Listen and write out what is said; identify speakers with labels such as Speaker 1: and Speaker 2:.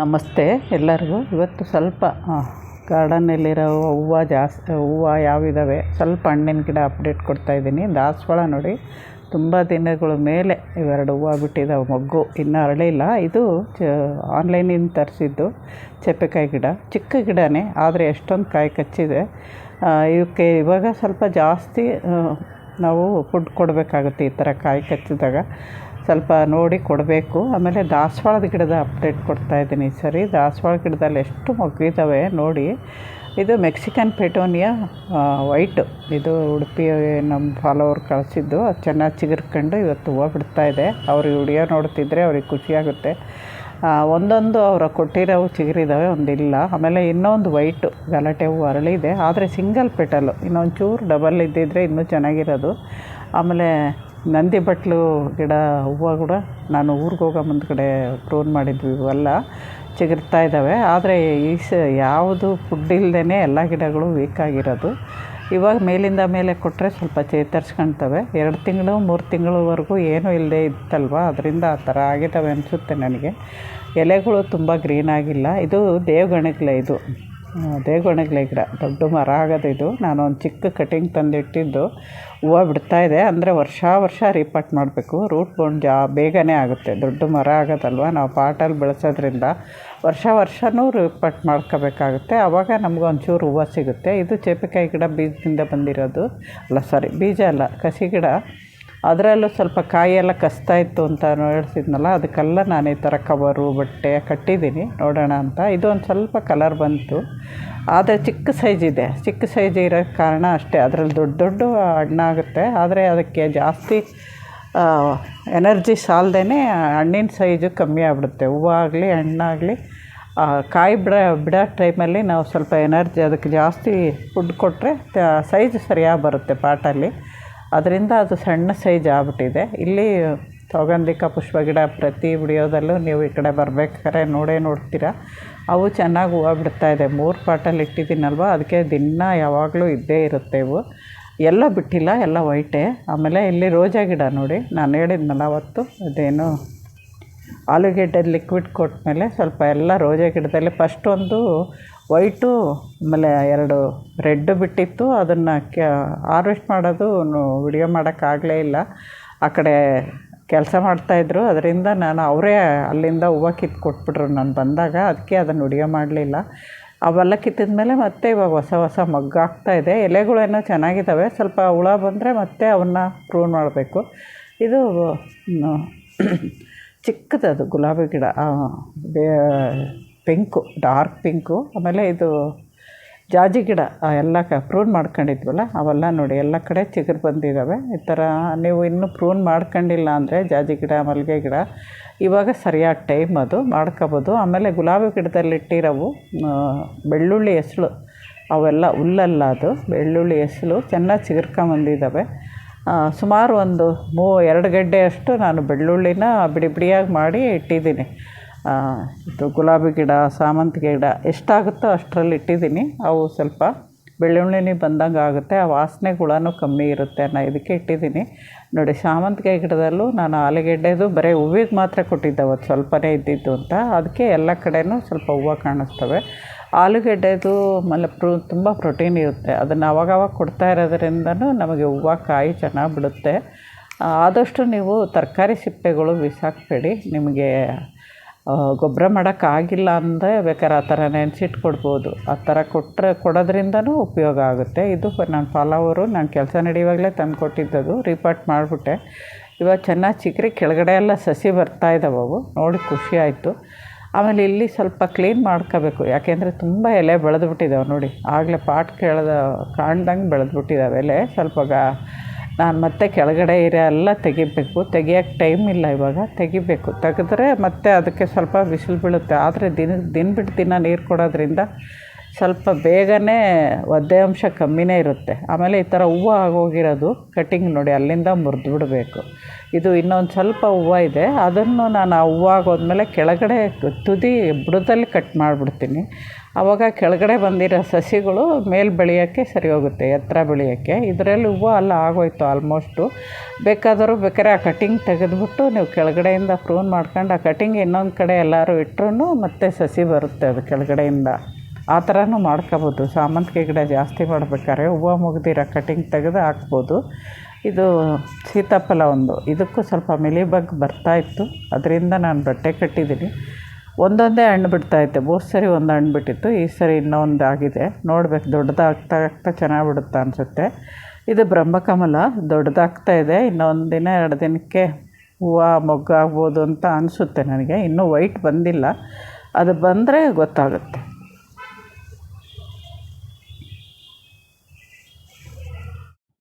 Speaker 1: ನಮಸ್ತೆ ಎಲ್ಲರಿಗೂ. ಇವತ್ತು ಸ್ವಲ್ಪ ಗಾರ್ಡನ್ನಲ್ಲಿರೋ ಹೂವು ಜಾಸ್ತಿ ಹೂವು ಯಾವಿದ್ದಾವೆ ಸ್ವಲ್ಪ ಹಣ್ಣಿನ ಗಿಡ ಅಪ್ಡೇಟ್ ಕೊಡ್ತಾಯಿದ್ದೀನಿ ದಾಸವಾಳ ನೋಡಿ, ತುಂಬ ದಿನಗಳ ಮೇಲೆ ಇವೆರಡು ಹೂವು ಬಿಟ್ಟಿದ್ದಾವೆ ಮೊಗ್ಗು. ಇನ್ನೂ ಅರಳಿಲ್ಲ. ಇದು ಚ ಆನ್ಲೈನಿಂದ ತರಿಸಿದ್ದು ಚಪ್ಪೆಕಾಯಿ ಗಿಡ. ಚಿಕ್ಕ ಗಿಡನೇ, ಆದರೆ ಎಷ್ಟೊಂದು ಕಾಯಿ ಕಚ್ಚಿದೆ. ಇವಕ್ಕೆ ಇವಾಗ ಸ್ವಲ್ಪ ಜಾಸ್ತಿ ನಾವು ಫುಡ್ ಕೊಡಬೇಕಾಗುತ್ತೆ ಈ ಥರ ಕಾಯಿ ಕಚ್ಚಿದಾಗ. ಸ್ವಲ್ಪ ನೋಡಿ ಕೊಡಬೇಕು. ಆಮೇಲೆ ದಾಸವಾಳದ ಗಿಡದ ಅಪ್ಡೇಟ್ ಕೊಡ್ತಾಯಿದ್ದೀನಿ ಈ ಸರಿ. ದಾಸವಾಳ ಗಿಡದಲ್ಲಿ ಎಷ್ಟು ಮೊಗ್ಗಿದ್ದಾವೆ ನೋಡಿ. ಇದು ಮೆಕ್ಸಿಕನ್ ಪೆಟೋನಿಯಾ ವೈಟು. ಇದು ಉಡುಪಿ ನಮ್ಮ ಫಾಲೋವರ್ ಕಳಿಸಿದ್ದು. ಅದು ಚೆನ್ನಾಗಿ ಚಿಗುರ್ಕೊಂಡು ಇವತ್ತು ಹೂವು ಬಿಡ್ತಾ ಇದೆ. ಅವರು ವಿಡಿಯೋ ನೋಡ್ತಿದ್ರೆ ಅವ್ರಿಗೆ ಖುಷಿಯಾಗುತ್ತೆ. ಒಂದೊಂದು ಅವರ ಕೊಟ್ಟಿರೋವು ಚಿಗುರಿದ್ದಾವೆ ಒಂದಿಲ್ಲ. ಆಮೇಲೆ ಇನ್ನೊಂದು ವೈಟು ಗಲಾಟೆ ಹೂವು ಅರಳಿದೆ. ಆದರೆ ಸಿಂಗಲ್ ಪೆಟಲು ಇನ್ನೊಂದು ಚೂರು ಡಬಲ್ ಇದ್ದಿದ್ರೆ ಇನ್ನೂ ಚೆನ್ನಾಗಿರೋದು. ಆಮೇಲೆ ನಂದಿ ಬಟ್ಲು ಗಿಡ ಹೂವು ಕೂಡ ನಾನು ಊರಿಗೆ ಹೋಗೋ ಮುಂದ್ಗಡೆ ಟ್ರೋನ್ ಮಾಡಿದ್ವಿ. ಇವೆಲ್ಲ ಚಿಗುರ್ತಾ ಇದ್ದಾವೆ ಆದರೆ ಈ ಸ ಯಾವುದು ಫುಡ್ ಇಲ್ಲದೇ ಎಲ್ಲ ಗಿಡಗಳು ವೀಕ್ ಆಗಿರೋದು. ಇವಾಗ ಮೇಲಿಂದ ಮೇಲೆ ಕೊಟ್ಟರೆ ಸ್ವಲ್ಪ ಚೇತರಿಸ್ಕೊಳ್ತವೆ ಎರಡು ತಿಂಗಳು, ಮೂರು ತಿಂಗಳವರೆಗೂ ಏನೂ ಇಲ್ಲದೆ ಇತ್ತಲ್ವ? ಅದರಿಂದ ಆ ಥರ ಆಗಿದ್ದಾವೆ ಅನಿಸುತ್ತೆ ನನಗೆ. ಎಲೆಗಳು ತುಂಬ ಗ್ರೀನ್ ಆಗಿಲ್ಲ. ಇದು ದೇವಗಣಗ್ಲೆ ಇದು. ದೇವಗಣಗ್ಲೆ ಗಿಡ. ದೊಡ್ಡ ಮರ ಆಗೋದು ಇದು. ಒಂದು ಚಿಕ್ಕ ಕಟಿಂಗ್ ತಂದಿಟ್ಟಿದ್ದು. ಹೂವು ಇದೆ. ಅಂದರೆ ವರ್ಷ ವರ್ಷ ರೀಪಾಟ್ ಮಾಡಬೇಕು. ರೂಟ್ ಬೌಂಡ್ ಜಾ, ಬೇಗನೆ ಆಗುತ್ತೆ. ದೊಡ್ಡ ಮರ ಆಗೋದಲ್ವ? ನಾವು ಪಾಟಲ್ಲಿ ಬೆಳೆಸೋದ್ರಿಂದ ವರ್ಷ ವರ್ಷವೂ ರೀಪಾಟ್ ಮಾಡ್ಕೋಬೇಕಾಗುತ್ತೆ. ಆವಾಗ ನಮ್ಗೆ ಒಂಚೂರು ಹೂವು ಸಿಗುತ್ತೆ. ಇದು ಚೇಪೆಕಾಯಿ ಗಿಡ ಬೀಜದಿಂದ ಬಂದಿರೋದು. ಅಲ್ಲ ಸಾರಿ ಬೀಜ ಅಲ್ಲ, ಕಸಿ ಗಿಡ. ಅದರಲ್ಲೂ ಸ್ವಲ್ಪ ಕಾಯೆಲ್ಲ ಕಸ್ತಾ ಇತ್ತು ಅಂತ ಹೇಳ್ತಿದ್ನಲ್ಲ, ಅದಕ್ಕೆಲ್ಲ ನಾನು ಈ ಥರ ಕವರು, ಬಟ್ಟೆ ಕಟ್ಟಿದ್ದೀನಿ, ನೋಡೋಣ ಅಂತ. ಇದು ಒಂದು ಸ್ವಲ್ಪ ಕಲರ್ ಬಂತು. ಆದರೆ ಚಿಕ್ಕ ಸೈಜ್ ಇದೆ. ಚಿಕ್ಕ ಸೈಜ್ ಇರೋ ಕಾರಣ ಅಷ್ಟೇ. ಅದರಲ್ಲಿ ದೊಡ್ಡ ದೊಡ್ಡ ಹಣ್ಣಾಗುತ್ತೆ ಆದರೆ ಅದಕ್ಕೆ ಜಾಸ್ತಿ ಎನರ್ಜಿ ಸಾಲದೇ ಹಣ್ಣಿನ ಸೈಜು ಕಮ್ಮಿ ಆಗ್ಬಿಡುತ್ತೆ. ಹೂವಾಗಲಿ ಹಣ್ಣಾಗಲಿ ಕಾಯಿ ಬಿಡ, ಬಿಡೋ ಟೈಮಲ್ಲಿ ನಾವು ಸ್ವಲ್ಪ ಎನರ್ಜಿ, ಅದಕ್ಕೆ ಜಾಸ್ತಿ ಫುಡ್ ಕೊಟ್ಟರೆ, ಸೈಜ್ ಸರಿಯಾಗಿ ಬರುತ್ತೆ ಪಾಟಲ್ಲಿ. ಅದರಿಂದ ಅದು ಸಣ್ಣ ಸೈಜ್ ಆಗ್ಬಿಟ್ಟಿದೆ. ಇಲ್ಲಿ ಸೌಗಂಧಿಕ ಪುಷ್ಪ ಗಿಡ ಪ್ರತಿ ಬಿಡಿಯೋದಲ್ಲೂ ನೀವು ಈ ಕಡೆ ಬರ್ಬೇಕಾದ್ರೆ ನೋಡೇ ನೋಡ್ತೀರ. ಅವು ಚೆನ್ನಾಗಿ ಹೂವು ಇದೆ. ಮೂರು ಪಾಟಲ್ಲಿ ಇಟ್ಟಿದ್ದೀನಲ್ವ? ಅದಕ್ಕೆ ದಿನ ಯಾವಾಗಲೂ ಇದ್ದೇ ಇರುತ್ತೆ ಇವು. ಎಲ್ಲ ಬಿಟ್ಟಿಲ್ಲ, ಎಲ್ಲ ವೈಟೇ ಆಮೇಲೆ ಇಲ್ಲಿ ರೋಜಾ ಗಿಡ ನೋಡಿ. ನಾನು ಹೇಳಿದ್ನಲ್ಲ ಅವತ್ತು, ಅದೇನು ಆಲೂಗೆಡ್ಡೆ ಲಿಕ್ವಿಡ್ ಕೊಟ್ಟ ಮೇಲೆ ಸ್ವಲ್ಪ ಎಲ್ಲ ರೋಜಾ ಗಿಡದಲ್ಲಿ ಫಸ್ಟ್ ಒಂದು ವೈಟು, ಆಮೇಲೆ ಎರಡು ರೆಡ್ ಬಿಟ್ಟಿತ್ತು. ಅದನ್ನು ಕ್ಯಾ, ಹಾರ್ವೆಸ್ಟ್ ಮಾಡೋದು ವಿಡಿಯೋ ಮಾಡೋಕ್ಕಾಗಲೇ ಇಲ್ಲ. ಆ ಕಡೆ ಕೆಲಸ ಮಾಡ್ತಾಯಿದ್ರು ಅದರಿಂದ ನಾನು ಅವರೇ ಅಲ್ಲಿಂದ ಹೂವು ಕಿತ್ತು ಕೊಟ್ಬಿಟ್ರು. ನಾನು ಬಂದಾಗ ಅದಕ್ಕೆ ಅದನ್ನು ವಿಡಿಯೋ ಮಾಡಲಿಲ್ಲ. ಅವೆಲ್ಲ ಕಿತ್ತಿದ ಮೇಲೆ ಮತ್ತೆ ಇವಾಗ ಹೊಸ ಹೊಸ ಮಗ್ಗಾಗ್ತಾಯಿದೆ ಎಲೆಗಳೇನೋ ಚೆನ್ನಾಗಿದ್ದಾವೆ ಸ್ವಲ್ಪ ಹುಳ ಬಂದರೆ ಮತ್ತೆ ಅವನ್ನ ಪ್ರೂನ್ ಮಾಡಬೇಕು. ಇದು ಚಿಕ್ಕದದು ಗುಲಾಬಿ ಗಿಡ. ಬೇ ಪಿಂಕು, ಡಾರ್ಕ್ ಪಿಂಕು, ಆಮೇಲೆ ಇದು ಜಾಜಿ ಗಿಡ ಎಲ್ಲ ಕ, ಪ್ರೂನ್ ಮಾಡ್ಕೊಂಡಿದ್ವಲ್ಲ, ಅವೆಲ್ಲ ನೋಡಿ, ಎಲ್ಲ ಕಡೆ ಚಿಗುರು ಬಂದಿದ್ದಾವೆ ಈ ಥರ ನೀವು ಇನ್ನೂ ಪ್ರೂನ್ ಮಾಡ್ಕೊಂಡಿಲ್ಲ ಅಂದರೆ ಜಾಜಿ ಗಿಡ, ಮಲ್ಲಿಗೆ ಗಿಡ, ಇವಾಗ ಸರಿಯಾದ ಟೈಮ್ ಅದು, ಮಾಡ್ಕೋಬೋದು. ಆಮೇಲೆ ಗುಲಾಬಿ ಗಿಡದಲ್ಲಿ ಇಟ್ಟಿರೋವು ಬೆಳ್ಳುಳ್ಳಿ ಹೆಸಳು, ಅವೆಲ್ಲ ಹುಲ್ಲಲ್ಲ ಅದು, ಬೆಳ್ಳುಳ್ಳಿ ಹೆಸಳು, ಚೆನ್ನಾಗಿ ಚಿಗುರ್ಕೊಂಬಂದಿದ್ದಾವೆ ಸುಮಾರು ಒಂದು ಮೂ, ಎರಡು ಗಡ್ಡೆಯಷ್ಟು ನಾನು ಬೆಳ್ಳುಳ್ಳಿನ ಬಿಡಿ ಬಿಡಿಯಾಗಿ ಮಾಡಿ ಇಟ್ಟಿದ್ದೀನಿ. ಇದು ಗುಲಾಬಿ ಗಿಡ, ಸಾಮಂತಿಗೆ ಗಿಡ ಎಷ್ಟಾಗುತ್ತೋ ಅಷ್ಟರಲ್ಲಿ ಇಟ್ಟಿದ್ದೀನಿ. ಅವು ಸ್ವಲ್ಪ ಬೆಳ್ಳುಳ್ಳಿ ಬಂದಂಗೆ ಆಗುತ್ತೆ. ಆ ವಾಸನೆ ಹುಳನೂ ಕಮ್ಮಿ ಇರುತ್ತೆ ಅನ್ನೋ ಇದಕ್ಕೆ ಇಟ್ಟಿದ್ದೀನಿ. ನೋಡಿ, ಸಾಮಂತಿಗೆ ಗಿಡದಲ್ಲೂ ನಾನು ಆಲೂಗೆಡ್ಡೆದು ಬರೀ ಹೂವಿಗೆ ಮಾತ್ರ ಕೊಟ್ಟಿದ್ದೆ ಅವತ್ತು. ಸ್ವಲ್ಪನೇ ಇದ್ದಿದ್ದು ಅಂತ. ಅದಕ್ಕೆ ಎಲ್ಲ ಕಡೆಯೂ ಸ್ವಲ್ಪ ಹೂವು ಕಾಣಿಸ್ತವೆ. ಆಲೂಗೆಡ್ಡೆದು ಮಲ್ಲ ಪ್ರೂ, ತುಂಬ ಪ್ರೋಟೀನ್ ಇರುತ್ತೆ. ಅದನ್ನು ಅವಾಗವಾಗ ಕೊಡ್ತಾ ಇರೋದ್ರಿಂದನೂ ನಮಗೆ ಹೂವು ಕಾಯಿ ಚೆನ್ನಾಗಿ ಬಿಡುತ್ತೆ. ಆದಷ್ಟು ನೀವು ತರಕಾರಿ ಸಿಪ್ಪೆಗಳು ಬಿಸಾಕಬೇಡಿ. ನಿಮಗೆ ಗೊಬ್ಬರ ಮಾಡೋಕ್ಕಾಗಿಲ್ಲ ಅಂದರೆ ಬೇಕಾದ್ರೆ ಆ ಥರ ನೆನೆಸಿಟ್ಟು ಕೊಡ್ಬೋದು ಆ ಥರ ಕೊಟ್ಟರೆ ಕೊಡೋದ್ರಿಂದನೂ ಉಪಯೋಗ ಆಗುತ್ತೆ. ಇದು ನನ್ನ ಫಾಲೋವರು ನಾನು ಕೆಲಸ ನಡೆಯುವಾಗಲೇ ತಂದು ಕೊಟ್ಟಿದ್ದದು. ರಿಪೋರ್ಟ್ ಮಾಡಿಬಿಟ್ಟೆ. ಇವಾಗ ಚೆನ್ನಾಗಿ ಚಿಕ್ಕರೆ ಕೆಳಗಡೆ ಎಲ್ಲ ಸಸಿ ಬರ್ತಾ ಇದ್ದಾವೆ ಅವು. ನೋಡಿ ಖುಷಿ ಆಯಿತು. ಆಮೇಲೆ ಇಲ್ಲಿ ಸ್ವಲ್ಪ ಕ್ಲೀನ್ ಮಾಡ್ಕೋಬೇಕು. ಯಾಕೆಂದರೆ ತುಂಬ ಎಲೆ ಬೆಳೆದ್ಬಿಟ್ಟಿದ್ದಾವೆ ನೋಡಿ. ಆಗಲೇ ಪಾಟ್ ಕೇಳ್ದ ಕಾಣ್ದಂಗೆ ಬೆಳೆದ್ಬಿಟ್ಟಿದ್ದಾವೆ ಎಲೆ. ಸ್ವಲ್ಪ ಗಾ ನಾನು ಮತ್ತೆ ಕೆಳಗಡೆ ಇರೋ ಎಲ್ಲ ತೆಗಿಬೇಕು. ತೆಗಿಯೋಕ್ಕೆ ಟೈಮ್ ಇಲ್ಲ ಇವಾಗ. ತೆಗಿಬೇಕು. ತೆಗೆದ್ರೆ ಮತ್ತೆ ಅದಕ್ಕೆ ಸ್ವಲ್ಪ ಬಿಸಿಲು ಬೀಳುತ್ತೆ. ಆದರೆ ದಿನ ದಿನ ಬಿಟ್ಟು ದಿನ ನೀರು ಕೊಡೋದ್ರಿಂದ ಸ್ವಲ್ಪ ಬೇಗನೆ ಒದ್ದೆ ಅಂಶ ಕಮ್ಮಿನೇ ಇರುತ್ತೆ. ಆಮೇಲೆ ಈ ಥರ ಹೂವು ಆಗೋಗಿರೋದು ಕಟ್ಟಿಂಗ್ ನೋಡಿ ಅಲ್ಲಿಂದ ಮುರಿದು ಬಿಡಬೇಕು. ಇದು ಇನ್ನೊಂದು ಸ್ವಲ್ಪ ಹೂವು ಇದೆ. ಅದನ್ನು ನಾನು ಆ ಹೂವು ಆಗೋದ್ಮೇಲೆ ಕೆಳಗಡೆ ತುದಿ ಬುಡದಲ್ಲಿ ಕಟ್ ಮಾಡಿಬಿಡ್ತೀನಿ. ಆವಾಗ ಕೆಳಗಡೆ ಬಂದಿರೋ ಸಸಿಗಳು ಮೇಲೆ ಬೆಳೆಯೋಕ್ಕೆ ಸರಿ ಹೋಗುತ್ತೆ, ಎತ್ತರ ಬೆಳೆಯೋಕ್ಕೆ. ಇದರಲ್ಲಿ ಹೂವು ಅಲ್ಲ ಆಗೋಯ್ತು ಆಲ್ಮೋಸ್ಟು ಬೇಕಾದರೂ ಬೇಕಾದ್ರೆ ಆ ಕಟ್ಟಿಂಗ್ ತೆಗೆದುಬಿಟ್ಟು ನೀವು ಕೆಳಗಡೆಯಿಂದ ಪ್ರೂನ್ ಮಾಡ್ಕೊಂಡು, ಆ ಕಟ್ಟಿಂಗ್ ಇನ್ನೊಂದು ಕಡೆ ಎಲ್ಲರೂ ಇಟ್ರೂ ಮತ್ತೆ ಸಸಿ ಬರುತ್ತೆ ಅದು ಕೆಳಗಡೆಯಿಂದ. ಆ ಥರನೂ ಮಾಡ್ಕೋಬೋದು. ಸಾಮಂತಿಗೆ ಗಿಡ ಜಾಸ್ತಿ ಮಾಡ್ಬೇಕಾದ್ರೆ ಹೂವು ಮುಗ್ದಿರೋ ಕಟಿಂಗ್ ತೆಗೆದು ಹಾಕ್ಬೋದು. ಇದು ಸೀತಾಫಲ ಒಂದು. ಇದಕ್ಕೂ ಸ್ವಲ್ಪ ಮಿಲಿಬಗ್ ಬರ್ತಾಯಿತ್ತು ಅದರಿಂದ ನಾನು ಬಟ್ಟೆ ಕಟ್ಟಿದ್ದೀನಿ. ಒಂದೊಂದೇ ಹಣ್ಣು ಬಿಡ್ತಾಯಿತ್ತು ಮೂರು ಸರಿ ಒಂದು ಹಣ್ಣು ಬಿಟ್ಟಿತ್ತು. ಈ ಸರಿ ಇನ್ನೊಂದು ಆಗಿದೆ. ನೋಡ್ಬೇಕು, ದೊಡ್ಡದಾಗ್ತಾ ಆಗ್ತಾ ಚೆನ್ನಾಗಿ ಬಿಡುತ್ತಾ ಅನಿಸುತ್ತೆ. ಇದು ಬ್ರಹ್ಮಕಮಲ. ದೊಡ್ಡದಾಗ್ತಾ ಇದೆ. ಇನ್ನೊಂದು ದಿನ, ಎರಡು ದಿನಕ್ಕೆ ಹೂವು ಮೊಗ್ಗಾಗ್ಬೋದು ಅಂತ ಅನಿಸುತ್ತೆ ನನಗೆ. ಇನ್ನೂ ವೈಟ್ ಬಂದಿಲ್ಲ. ಅದು ಬಂದರೆ ಗೊತ್ತಾಗುತ್ತೆ.